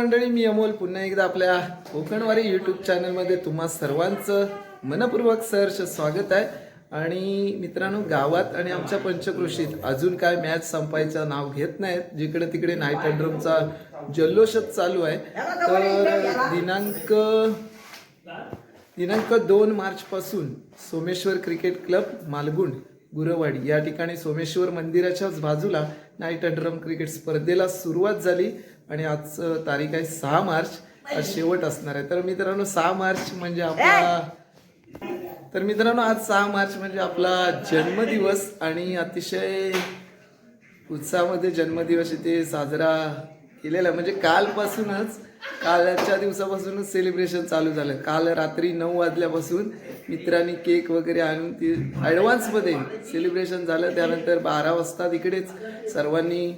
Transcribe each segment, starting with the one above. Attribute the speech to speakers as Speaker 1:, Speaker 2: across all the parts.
Speaker 1: मंडळी मी अमोल. पुन्हा एकदा आपल्या कोकणवारी यूट्यूब चॅनलमध्ये तुम्हा सर्वांचं मनपूर्वक सहर्ष स्वागत आहे. आणि मित्रांनो गावात आणि आमच्या पंचकृषीत अजून काय मॅच संपायचं नाव घेत नाहीत. जिकडे तिकडे नाईट अँड्रमचा जल्लोषच चालू आहे. तर दिनांक दिनांक दोन मार्चपासून सोमेश्वर क्रिकेट क्लब मालगुंड गुरवाडी या ठिकाणी सोमेश्वर मंदिराच्याच बाजूला नाईट अँड्रम क्रिकेट स्पर्धेला सुरुवात झाली. आणि आज तारीख आहे सहा मार्च. आज शेवट असणार आहे. तर मित्रांनो सहा मार्च म्हणजे आपला तर मित्रांनो आज सहा मार्च म्हणजे आपला जन्मदिवस आणि अतिशय उत्साहामध्ये जन्मदिवस इथे साजरा केलेला म्हणजे कालपासूनच कालच्या दिवसापासूनच सेलिब्रेशन चालू झालं काल रात्री नऊ वाजल्यापासून मित्रांनी केक वगैरे आणून ती ॲडव्हान्समध्ये सेलिब्रेशन झालं. त्यानंतर बारा वाजता तिकडेच सर्वांनी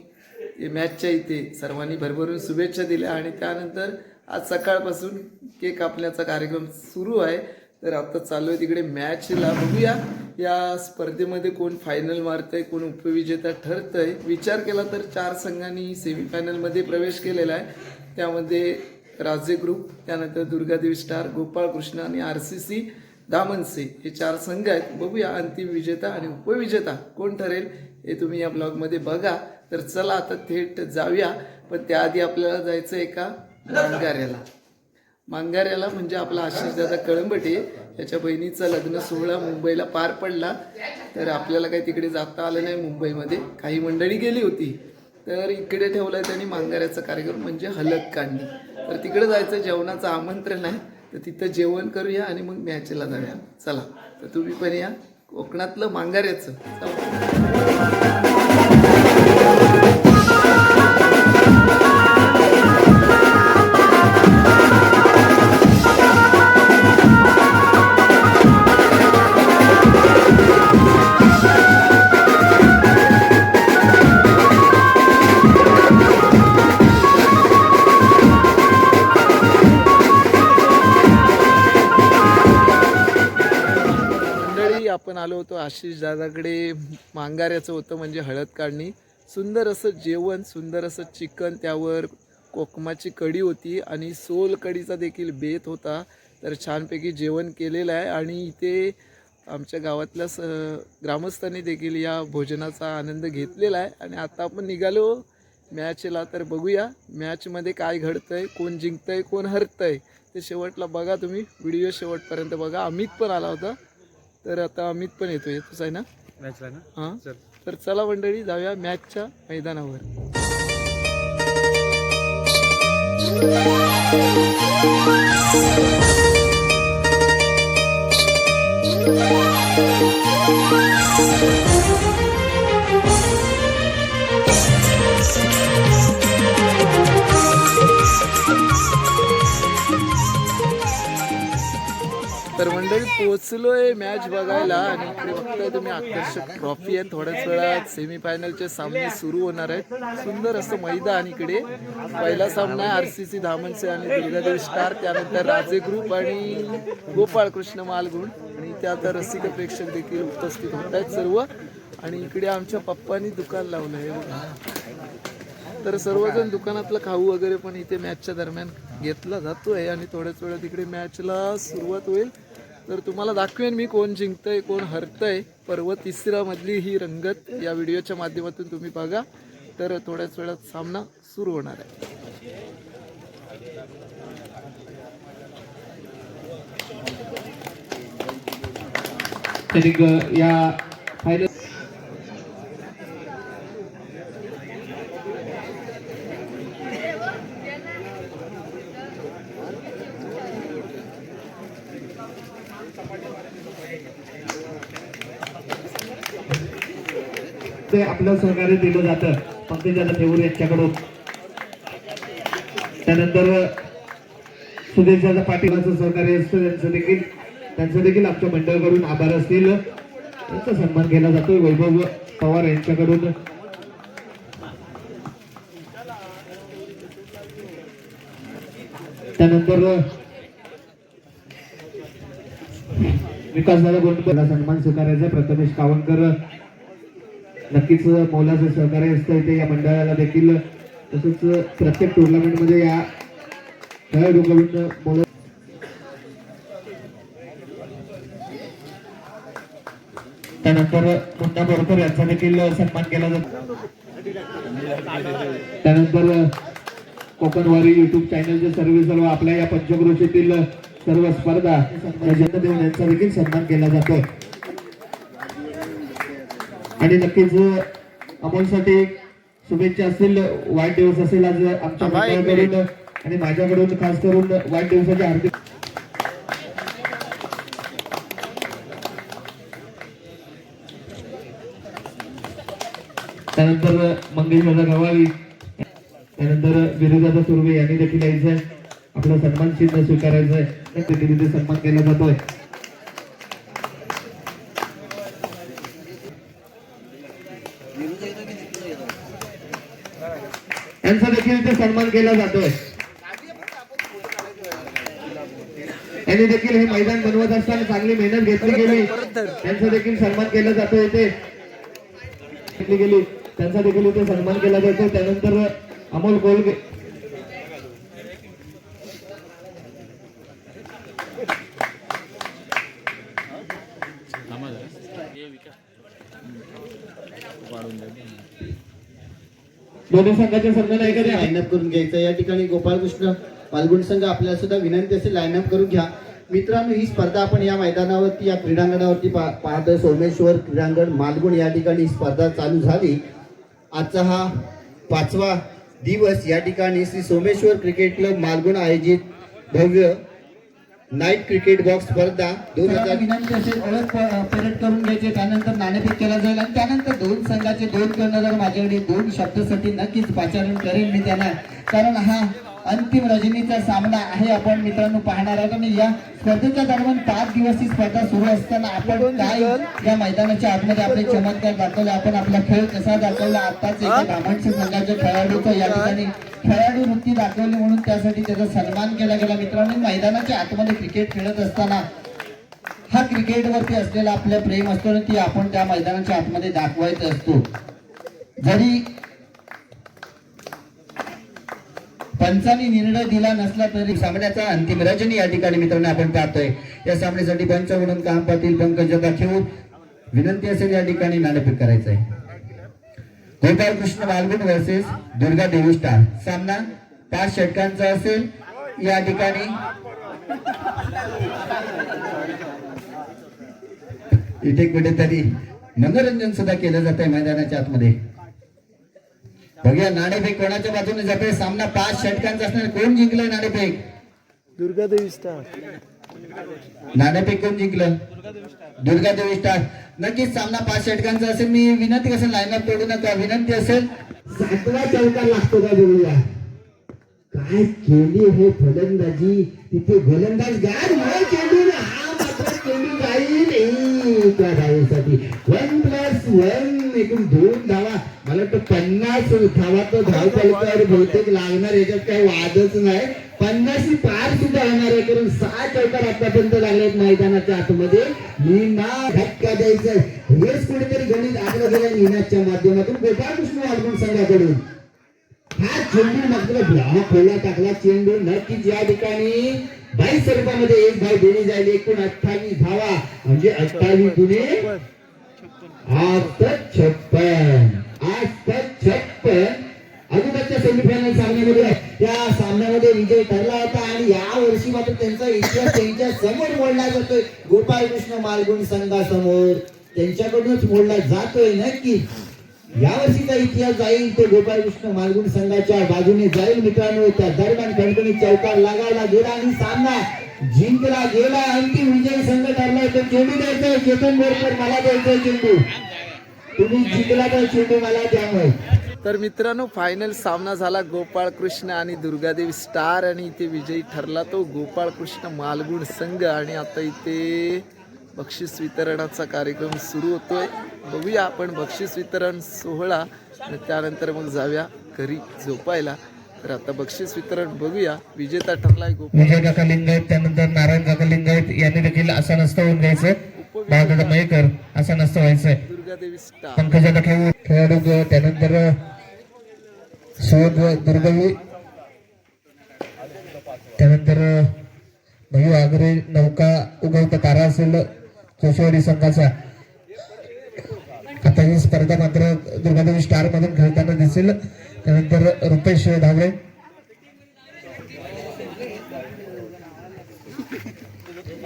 Speaker 1: मॅचच्या इथे. सर्वांनी भरभरून शुभेच्छा दिल्या आणि त्यानंतर आज सकाळपासून केक कापण्याचा कार्यक्रम सुरू आहे. तर आता चालू आहे तिकडे मॅचला बघूया. या स्पर्धेमध्ये कोण फायनल मारतंय कोण उपविजेता ठरतंय? विचार केला तर चार संघांनी सेमीफायनलमध्ये प्रवेश केलेला आहे. त्यामध्ये राजे ग्रुप त्यानंतर दुर्गादेवी स्टार गोपाळ कृष्ण आणि आर सी सी दामनसे. हे चार संघ आहेत. बघूया अंतिम विजेता आणि उपविजेता कोण ठरेल हे तुम्ही या ब्लॉगमध्ये बघा. तर चला आता थेट जाऊया. पण त्याआधी आपल्याला जायचं आहे एका मांगाऱ्याला. मांगाऱ्याला म्हणजे आपला आशिषदादा कळंबटे याच्या बहिणीचं लग्न सोहळा मुंबईला पार पडला. तर आपल्याला काही तिकडे जाता आलं नाही मुंबईमध्ये. काही मंडळी गेली होती. तर इकडे ठेवलं आहे त्यांनी मांगाऱ्याचा कार्यक्रम म्हणजे हलत काढणे तर तिकडे जायचं जेवणाचं आमंत्रण आहे. तर तिथं जेवण करूया आणि मग मॅचला जाऊया. चला तर तुम्ही पण या. कोकणातलं मांगाऱ्याचं. चला. आपण आलो होतो आशिष दादाकडे. मांगाऱ्याचं होतं म्हणजे हळद काढणी. सुंदर असं जेवण सुंदर असं चिकन त्यावर कोकमाची कढी होती आणि सोल कढीचा देखील बेत होता. तर छानपैकी जेवण केलेलं आहे आणि इथे आमच्या गावातल्या स ग्रामस्थांनी देखील या भोजनाचा आनंद घेतलेला आहे. आणि आता आपण निघालो मॅचला तर बघूया मॅचमध्ये काय घडतंय कोण जिंकतंय कोण हरतंय. ते शेवटला बघा तुम्ही व्हिडिओ शेवटपर्यंत बघा. अमित पण आला होता. तर आता अमित पण येतो येतोच आहे ना?
Speaker 2: मॅचला ना?
Speaker 1: हां.
Speaker 2: चल.
Speaker 1: तर चला मंडळी जाऊया मॅचच्या मैदानावर. तर मंडळी पोचलोय मॅच बघायला आणि इकडे बघताय तुम्ही आकर्षक ट्रॉफी आहे थोड्याच वेळात सेमीफायनलचे सामने सुरू होणार आहेत. सुंदर असं मैदान इकडे. पहिला सामना आहे आर सी सी धामनसे आणि दुर्गादेवी स्टार त्यानंतर राजे ग्रुप आणि गोपाळ कृष्ण मालगुण. आणि त्या आता रसिक प्रेक्षक देखील उपस्थित होत आहेत सर्व. आणि इकडे आमच्या पप्पांनी दुकान लावलं आहे तर सर्वजण दुकानातलं खाऊ वगैरे पण इथे मॅचच्या दरम्यान घेतला जातोय. आणि थोड्याच वेळात इकडे मॅचला सुरुवात होईल. तर तुम्हाला दाखवेन मी कोण जिंकतंय कोण हरतंय. पर्व तिसऱ्या मधली ही रंगत या व्हिडिओच्या माध्यमातून तुम्ही बघा. तर थोड्याच वेळात सामना सुरू होणार आहे.
Speaker 2: तरी या फायनल
Speaker 3: आपलं सहकार्य दिलं जातं. पंकजाला देऊर यांच्याकडून. त्यानंतर सुदेशाचा पाटीलाचं सहकार्य असतं त्यांचं देखील. त्यांचं देखील आमच्या मंडळाकडून आभार असतील. त्यांचा सन्मान केला जातोय वैभव पवार यांच्याकडून. त्यानंतर विकासदादा गोंडकरला सन्मान स्वीकारायचा प्रथमेश कावणकर नक्कीच मौलाचं सहकार्य असतं इथे या मंडळाला देखील. तसंच प्रत्येक टुर्नामेंटमध्ये या खेळाडूकडून मौला त्यानंतर मुन्ना बोरकर यांचा देखील सन्मान केला जातो. त्यानंतर कोकणवारी युट्यूब चॅनलचे सर्व सर्व आपल्या या पंचक्रोशीतील सर्व स्पर्धा रजत देऊन यांचा देखील सन्मान केला जातो आणि नक्कीच अमोलसाठी शुभेच्छा असतील वाढदिवस असेल आज आमच्या मंडळाकडून आणि माझ्याकडून खास करून वाढदिवसाच्या हार्दिक त्यानंतर मंगेश दादा गवावी. त्यानंतर विरोधाचा सुर्वे यांनी देखील यायचं आहे आपला सन्मान चिन्ह स्वीकारायचं आहे त्या सन्मान केला जातोय. यांचा देखील इथे सन्मान केला जातोय. यांनी देखील हे मैदान बनवत असताना चांगली मेहनत घेतली गेली. त्यांचा देखील सन्मान केला जातो इथे. घेतली गेली. त्यांचा देखील इथे सन्मान केला जातो त्यानंतर अमोल गोलगे दोन्ही संघाचे सन्मान आहे. का ते?
Speaker 4: लाईनअप करून घ्यायचं या ठिकाणी गोपालकृष्ण पालगुण संघ आपल्याला सुद्धा विनंती असेल लाईनअप करून घ्या. मित्रांनो ही स्पर्धा आपण या मैदानावरती या क्रीडांगणावरती पाहतोय. सोमेश्वर क्रीडांगण मालगुण या ठिकाणी ही स्पर्धा चालू झाली. आजचा हा पाचवा दिवस या ठिकाणी श्री सोमेश्वर क्रिकेट क्लब मालगुण आयोजित भव्य नाईट क्रिकेट बॉक्स स्पर्धा दोन हजार
Speaker 3: विनंती असेल ओळख प- परेड करून घ्यायचे त्यानंतर नाणेफेक केला जाईल आणि त्यानंतर दोन संघाचे दोन कर्णधार माझ्याकडे दोन शब्दासाठी नक्कीच पाचारण करेन मी त्यांना. कारण हा अंतिम रजनीचा सामना आहे आपण मित्रांनो पाहणार आहोत. आणि या स्पर्धेच्या दरम्यान पाच दिवस ही स्पर्धा सुरू असताना आपण काय या मैदानाच्या आतमध्ये आपले चमत्कार दाखवले आपण आपला खेळ कसा दाखवला आताच एका ब्राह्मणच्या संघाच्या खेळाडूचा या ठिकाणी खेळाडू वृत्ती दाखवली म्हणून त्यासाठी त्याचा सन्मान केला गेला. मित्रांनो मैदानाच्या आतमध्ये क्रिकेट खेळत असताना हा क्रिकेटवरती असलेला आपलं प्रेम असतो ना ती आपण त्या मैदानाच्या आतमध्ये दाखवायचं असतो. जरी पंचांनी निर्णय दिला नसला तरी
Speaker 4: सामन्याचा अंतिम रजनी या ठिकाणी मित्रांनो आपण पाहतोय. या सामन्यासाठी पंच म्हणून काम पाहतील पंकज ठेवून विनंती असेल या ठिकाणी नाणेफेक करायचं आहे गोपाल कृष्ण बालगुण वर्सेस दुर्गा देवी स्टार सामना पाच षटकांचा असेल. या ठिकाणी इथे कुठेतरी मनोरंजन सुद्धा केलं जात आहे मैदानाच्या आतमध्ये. बघूया नाणेफेक कोणाच्या बाजूने जाते सामना पाच षटकांचा असणार. कोण जिंकलं नाणेफेक?
Speaker 1: दुर्गादेवी स्टार
Speaker 4: नाणेफेक कोण जिंकलं? दुर्गा देवी स्टार नक्कीच सामना पाच षटकांचा असेल. मी विनंती कसेल लाईनअप तोडू नका. विनंती असेल
Speaker 3: सातवा चौकार लागतो का बघूया काय केली हे फलंदाजी? तिथे गोलंदाज गाड वर चेंडू ना. हा मात्र चेंडू जाईल त्या धावेसाठी वन प्लस वन एकूण दोन धावा मला वाटतं पन्नास धावा तर धाव तालुक्यावर बहुतेक लागणार याच्यात काही वादच नाही. पन्नासी पार सुद्धा होणार आहे कारण सहा चौकार आतापर्यंत लागलेत मैदानाच्या आतमध्ये. मीना धक्का द्यायचा हेच कुठेतरी गणित आगलं गेलं मीनाच्या माध्यमातून. गोपाळकृष्ण वालगुण संघाकडून. हा चेंडू मात्र ब्लॉक खोला टाकला चेंडू. नक्कीच या ठिकाणी बाईस रुपयामध्ये एक धाव दिली जाईल. एकूण अठ्ठावीस धावा. म्हणजे अठ्ठावीस गुणे आठ तक छप्पन. मात्र त्यांच्यासमोर मोडला जातोय. गोपाळकृष्ण मालगुण संघासमोर त्यांच्याकडूनच मोडला जातोय नक्की. या वर्षीचा इतिहास जाईल तो गोपाळकृष्ण मालगुण संघाच्या बाजूने जाईल मित्रांनो. त्या दरम्यान खणखणीत चौकार लागायला गेला आणि सामना जिंकला गेला. अंतिम विजय संघ ठरलाय तर चेंडू द्यायचा चेतन बोरकर मला द्यायचा चेंडू. तुम्ही जिंकला तर चेंडू मला द्या
Speaker 1: तर मित्रांनो फायनल सामना झाला गोपाळ कृष्ण आणि दुर्गादेवी स्टार आणि इथे विजयी ठरला तो गोपाळ कृष्ण मालगुण संघ. आणि आता इथे बक्षीस वितरणाचा कार्यक्रम सुरू होतोय. बघूया आपण बक्षीस वितरण सोहळा आणि त्यानंतर मग जाऊया घरी झोपायला. तर आता बक्षीस वितरण बघूया. विजेता ठरलाय गोपाळ
Speaker 3: विजय काका लिंगायत त्यानंतर नारायण काका लिंगायत यांनी देखील असं नसतं होऊन बाळदादा मयेकर असं नसतं व्हायचंय.
Speaker 1: दुर्गादेवी स्टार
Speaker 3: पंकजा खेळ खेळाडू त्यानंतर सुयोग दुर्गवी त्यानंतर भयू आगरे नौका उगवता तारा असेल जोशवाडी संघाचा आता ही स्पर्धा मात्र दुर्गादेवी स्टार मधून खेळताना दिसेल त्यानंतर रुपेश धावळे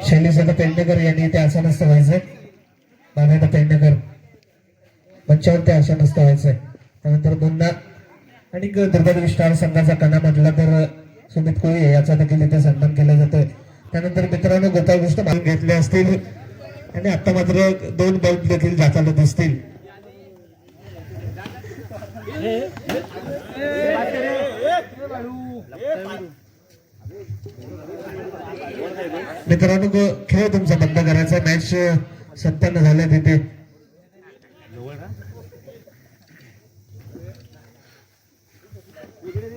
Speaker 3: शैलीसदा पेडणेकर यांनी इथे असं नसतं व्हायचंय मान्यता पेंडेकर मंचावर ते अशा नसतं व्हायचंय त्यानंतर दोनदा आणि ग- दुर्गादेवी स्टार संघाचा कणा म्हटला तर सुमित कोळी याचा देखील इथे सन्मान केला जातोय. त्यानंतर मित्रांनो गोपाळ कृष्ण घेतले असतील. आणि आता मात्र दोन बल्ब देखील जाताना दिसतील. मित्रांनो ग- खेळ तुमचा बंद करायचा. मॅच सत्त्याण्णव झाल्या तिथे इथे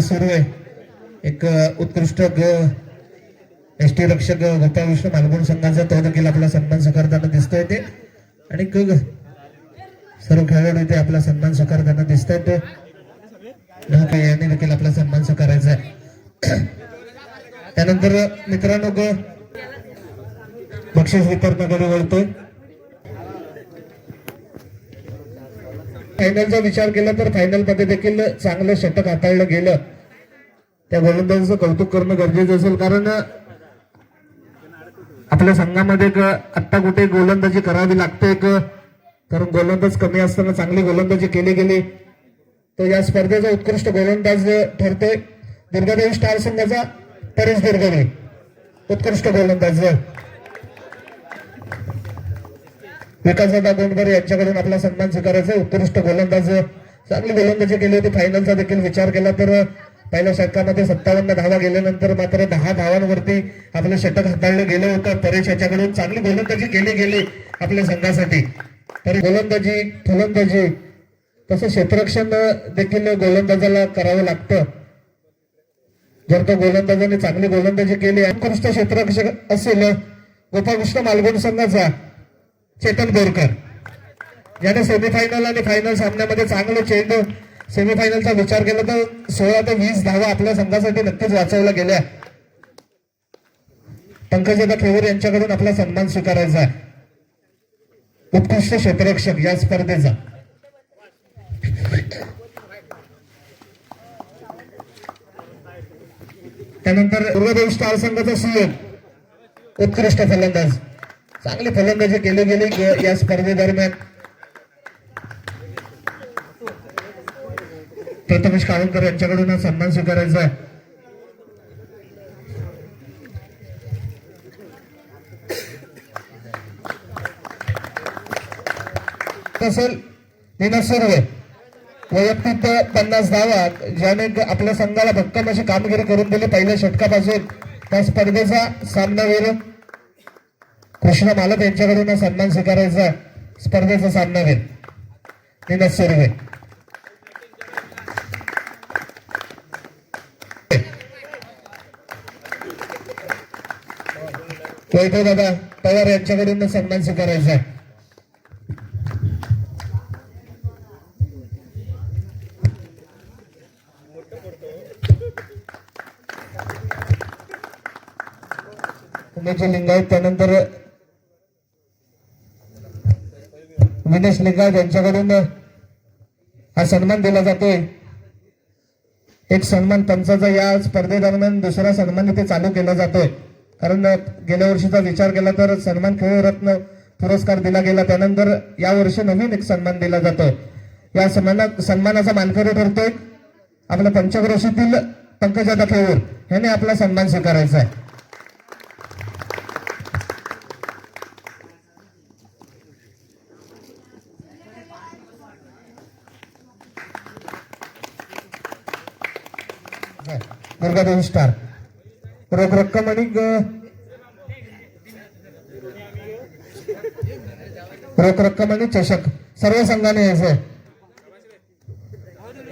Speaker 3: सुरू आहे एक उत्कृष्ट एस टी रक्षक अ, गोपाळ मालगुण संघाचा तो देखील आपला सन्मान स्वीकारताना दिसतोय ते. आणि ग- सर्व खेळाडू इथे आपला सन्मान स्वीकारताना दिसत आहेत यांनी देखील आपला सन्मान स्वीकारायचा आहे. त्यानंतर मित्रांनो ग बक्षीस वितरणाकडे वळतोय. फायनलचा विचार केला तर फायनलमध्ये देखील चांगलं षटक हाताळलं गेलं. त्या गोलंदाजाचं कौतुक करणं गरजेचं असेल कारण आपल्या संघामध्ये एक आत्ता कुठे गोलंदाजी करावी लागते एक कारण गोलंदाज कमी असताना चांगली गोलंदाजी केली गेली. तो या स्पर्धेचा उत्कृष्ट गोलंदाज ठरतोय दुर्गादेवी स्टार संघाचा परेश दुर्गादेवी उत्कृष्ट गोलंदाज. विकासदादा गोंडकर यांच्याकडून आपला सन्मान स्वीकारायचा उत्कृष्ट गोलंदाज. चांगली गोलंदाजी केली होती. फायनलचा देखील विचार केला तर पहिल्या षटकामध्ये सत्तावन्न धावा गेल्यानंतर मात्र दहा धावांवरती आपलं षटक हाताळलं गेलं होतं. परेश याच्याकडून चांगली गोलंदाजी केली गेली आपल्या संघासाठी. तरी गोलंदाजी फलंदाजी तसं क्षेत्ररक्षण देखील गोलंदाजाला करावं लागतं. जर तो गोलंदाजाने चांगली गोलंदाजी केली उत्कृष्ट क्षेत्ररक्षक असेल गोपाळकृष्ण मालगुण संघाचा चेतन बोरकर. याने सेमीफायनल आणि फायनल सामन्यामध्ये चांगलं चेंडू सेमीफायनलचा विचार केला तर सोळा ते वीस धावा आपल्या संघासाठी नक्कीच वाचवल्या गेल्या. पंकजदा खेवर यांच्याकडून आपला सन्मान स्वीकारायचा आहे. उत्कृष्ट क्षेत्ररक्षक या स्पर्धेचा. त्यानंतर दुर्गादेव स्टार संघाचा सीएम उत्कृष्ट फलंदाज. चांगले फलंदाजी केले गेले या स्पर्धेदरम्यान प्रथमेश काळुंकर यांच्याकडून हा सन्मान स्वीकारायचा आहे. तसल नीना सुर्वे वैयक्तिक पन्नास धावात ज्याने आपल्या संघाला भक्कम अशी कामगिरी करून दिली पहिल्या षटकापासून. त्या स्पर्धेचा सामनावीर कृष्ण मालक यांच्याकडून हा सन्मान स्वीकारायचा. आहे. स्पर्धेचा सामनावीर नीना सुर्वे वैभव दादा पवार यांच्याकडून सन्मान स्वीकारायचा. आहे उमेश लिंगायत त्यानंतर विनेश लिंगायत यांच्याकडून हा सन्मान दिला जातोय. एक सन्मान पंचाचा या स्पर्धेदरम्यान दुसरा सन्मान इथे चालू केला जातोय. कारण गेल्या वर्षीचा विचार केला तर सन्मान खेळरत्न
Speaker 5: पुरस्कार दिला गेला. त्यानंतर या वर्षी नवीन एक सन्मान दिला जातोय. या सन्माना सन्मानाचा मानकरी ठरतोय. आपल्या पंचक्रोशीतील पंकजादा खेळूर ह्याने आपला सन्मान स्वीकारायचा आहे. दुर्गादेवी स्टार रोख रक्कम आणि रोख रक्कम आणि चषक. सर्व संघाने यायचंय.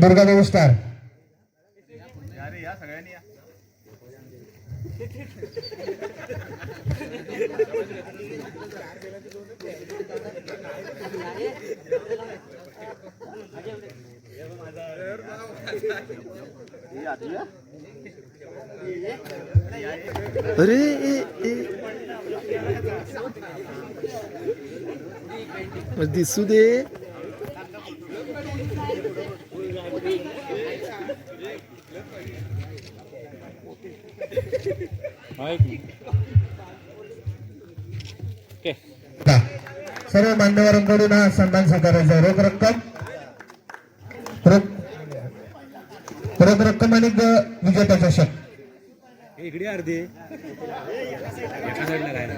Speaker 5: दुर्गादेवी स्टार
Speaker 1: अरे ए, ए. दिसू दे
Speaker 5: का? सर्व मान्यवरांकडून हा सन्मान स्वीकारायचा आहे. रोख रक्कम रोख रक्कम आणि ग- विजेता
Speaker 2: इकडे अर्धे. एका साईडला राहिला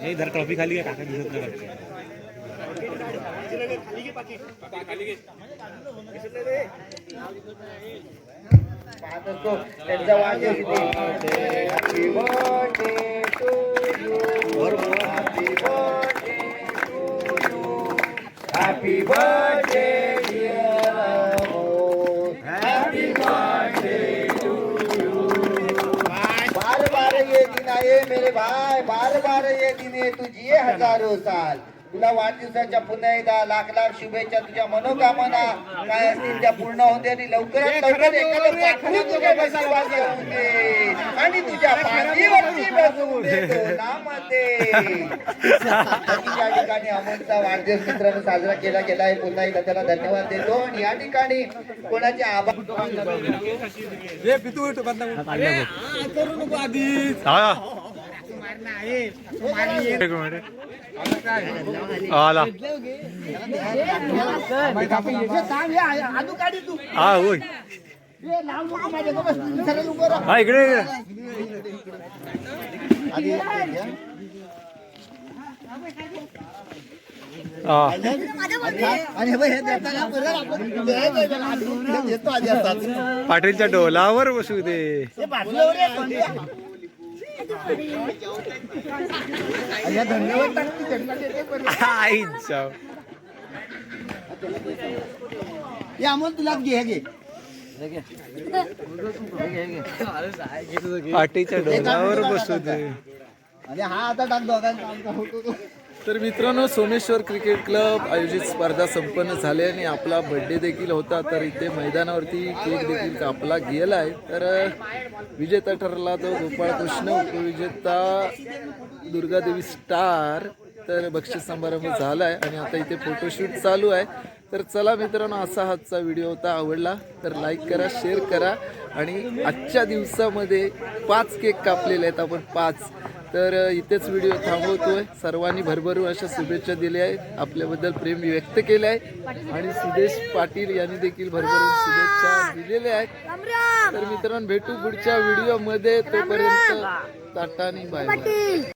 Speaker 2: ए जरा ट्रॉफी खाली घ्या काका दिसत नाही.
Speaker 4: त्यांचा हॅपी बर्थडे बार बार ये दिन आए मेरे भाई बार बार ये दिन आहे तू जिये हजारो साल तुला वाढदिवसाच्या पुन्हा एकदा लाख लाख शुभेच्छा तुझ्या मनोकामना काय असतील त्या पूर्ण होते आणि लवकरात लवकर एखादं तुझ्या आणि तुझ्या दे नामध्ये या ठिकाणी अमोलचा वाढदिवस मित्रांनो साजरा केला गेला आहे. पुन्हा एकदा त्याला धन्यवाद देतो आणि या ठिकाणी कोणाचे आभार
Speaker 2: आला. हा होय. हा इकडे पाटीलच्या डोलावर बसू दे. आई या मग
Speaker 4: तुला घे घे.
Speaker 2: पाटीच्या डोलावर बसू दे.
Speaker 4: आणि हा आता टाक दोघांचा
Speaker 1: तर मित्रांनो सोमेश्वर क्रिकेट क्लब आयोजित स्पर्धा संपन्न झाली आणि आपला बर्थडे देखील होता. तर इथे मैदानावरती केक देखील कापला गेला आहे. तर विजेता ठरला तो गोपाळकृष्ण उपविजेता दुर्गादेवी स्टार. तर बक्षीस समारंभ झाला आहे आणि आता इथे फोटोशूट चालू आहे. तर चला मित्रांनो असा आजचा व्हिडिओ होता आवडला तर लाईक करा शेअर करा. आणि आजच्या दिवसामध्ये पाच केक कापलेले आहेत आपण पाच. तर इथेच व्हिडिओ थांबवतोय. सर्वांनी भरभरून अशा शुभेच्छा दिल्या आहेत. आपल्याबद्दल प्रेम व्यक्त केले आहे. आणि सुदेश पाटील यांनी देखील भरभरून शुभेच्छा दिलेल्या आहेत. तर मित्रांनो भेटू पुढच्या व्हिडिओमध्ये. तोपर्यंत टाटा आणि बाय